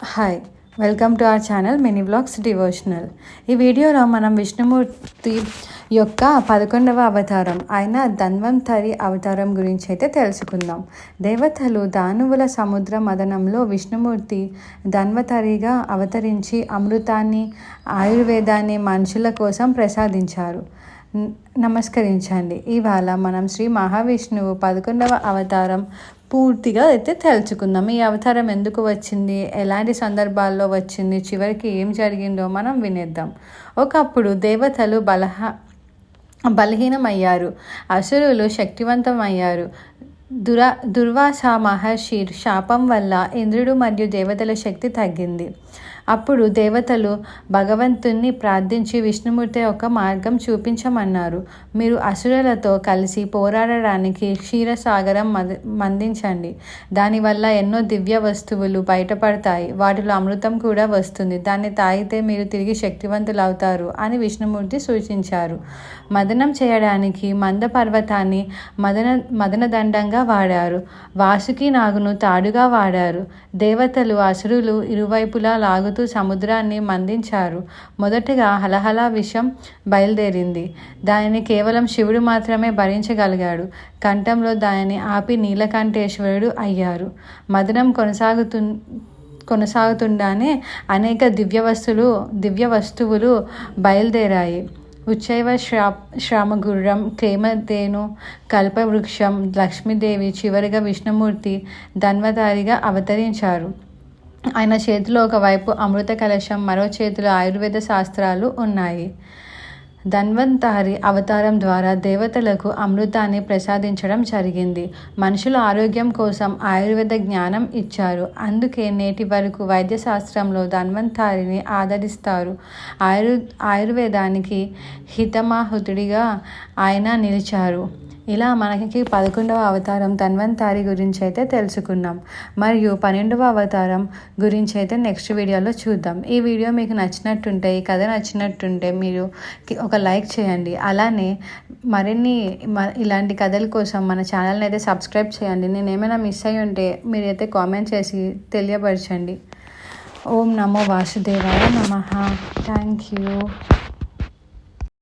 Hi welcome to our channel mini blogs devotional ఈ వీడియోలో మనం విష్ణుమూర్తి యొక్క పదకొండవ అవతారం అయిన ధన్వంతరి అవతారం గురించి అయితే తెలుసుకుందాం. దేవతలు దానువుల సముద్ర మదనంలో విష్ణుమూర్తి ధన్వతరిగా అవతరించి అమృతాన్ని ఆయుర్వేదాన్ని మనుషుల కోసం ప్రసాదించారు. నమస్కరించండి. ఇవాళ మనం శ్రీ మహావిష్ణువు పదకొండవ అవతారం పూర్తిగా అయితే తెలుసుకుందాం ఈ అవతారం ఎందుకు వచ్చింది? ఎలాంటి సందర్భాల్లో వచ్చింది? చివరికి ఏం జరిగిందో మనం వినేద్దాం. ఒకప్పుడు దేవతలు బలహ బలహీనమయ్యారు. అసురులు శక్తివంతమయ్యారు. దురా దుర్వాస మహర్షి శాపం వల్ల ఇంద్రుడు మరియు దేవతల శక్తి తగ్గింది. అప్పుడు దేవతలు భగవంతుణ్ణి ప్రార్థించి విష్ణుమూర్తి ఒక మార్గం చూపించమన్నారు. మీరు అసురులతో కలిసి పోరాడడానికి క్షీరసాగరం మందించండి. దానివల్ల ఎన్నో దివ్య వస్తువులు బయటపడతాయి. వాటిలో అమృతం కూడా వస్తుంది. దాన్ని తాగితే మీరు తిరిగి శక్తివంతులు అవుతారు అని విష్ణుమూర్తి సూచించారు. మదనం చేయడానికి మంద పర్వతాన్ని మదన మదనదండంగా వాడారు. వాసుకి నాగును తాడుగా వాడారు. దేవతలు అసురులు ఇరువైపులా లాగుతూ తాగుతూ సముద్రాన్ని మందించారు. మొదటగా హలహల విషం బయలుదేరింది. దానిని కేవలం శివుడు మాత్రమే భరించగలిగాడు. కంఠంలో దానిని ఆపి నీలకంఠేశ్వరుడు అయ్యారు. మదనం కొనసాగుతు కొనసాగుతుండగానే అనేక దివ్య వస్తువులు దివ్య వస్తువులు బయలుదేరాయి. ఉచ్చైవ శ్రా శ్రామగుర్రం క్రేమధేను కల్పవృక్షం లక్ష్మీదేవి చివరిగా విష్ణుమూర్తి ధన్వధారిగా అవతరించారు. ఆయన చేతిలో ఒకవైపు అమృత కలశం మరో చేతిలో ఆయుర్వేద శాస్త్రాలు ఉన్నాయి. ధన్వంతారి అవతారం ద్వారా దేవతలకు అమృతాన్ని ప్రసాదించడం జరిగింది. మనుషుల ఆరోగ్యం కోసం ఆయుర్వేద జ్ఞానం ఇచ్చారు. అందుకే నేటి వరకు వైద్యశాస్త్రంలో ధన్వంతారిని ఆదరిస్తారు. ఆయుర్ ఆయుర్వేదానికి హితమాహుతుడిగా ఆయన నిలిచారు. ఇలా మనకి పదకొండవ అవతారం ధన్వంతారి గురించి అయితే తెలుసుకున్నాం. మరియు పన్నెండవ అవతారం గురించి అయితే నెక్స్ట్ వీడియోలో చూద్దాం. ఈ వీడియో మీకు నచ్చినట్టుంటే ఈ కథ నచ్చినట్టుంటే మీరు ఒక లైక్ చేయండి. అలానే మరిన్ని ఇలాంటి కథల కోసం మన ఛానల్ని అయితే సబ్స్క్రైబ్ చేయండి. నేను ఏమైనా మిస్ అయ్యి ఉంటే మీరైతే కామెంట్ చేసి తెలియపరచండి. ఓం నమో వాసుదేవాయ నమ. Thank you